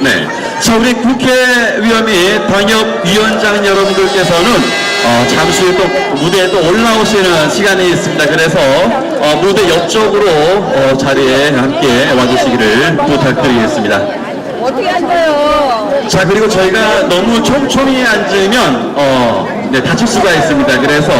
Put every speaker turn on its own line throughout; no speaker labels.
네. 자, 우리 국회의원 및 당협위원장 여러분들께서는 어, 잠시 후또 무대에 또 올라오시는 시간이 있습니다. 그래서 어, 무대 옆쪽으로 어, 자리에 함께 와주시기를 부탁드리겠습니다.
어떻게 앉아요?
자 그리고 저희가 너무 촘촘히 앉으면 어, 네, 다칠 수가 있습니다. 그래서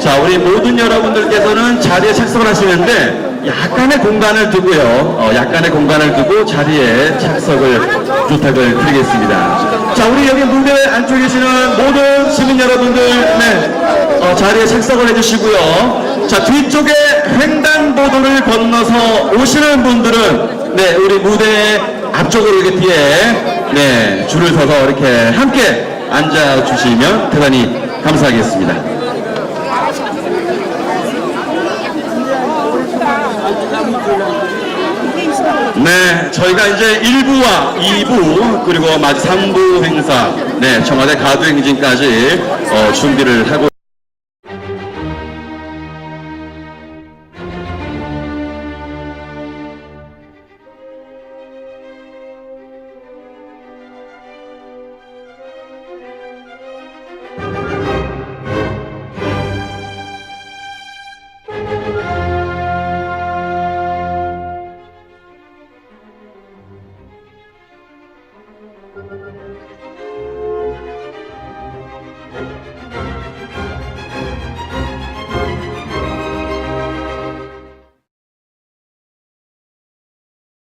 자 우리 모든 여러분들께서는 자리에 착석을 하시는데 약간의 공간을 두고요. 어, 약간의 공간을 두고 자리에 착석을 부탁을 드리겠습니다. 자 우리 여기 무대 안쪽에 계시는 모든 시민 여러분들 네, 어, 자리에 착석을 해주시고요. 자 뒤쪽에 횡단보도를 건너서 오시는 분들은 네 우리 무대 앞쪽으로 이렇게 뒤에 네 줄을 서서 이렇게 함께 앉아 주시면 대단히 감사하겠습니다. 네, 저희가 이제 1부와 2부 그리고 마지 3부 행사, 네 청와대 가두 행진까지 어, 준비를 하고. Thank you.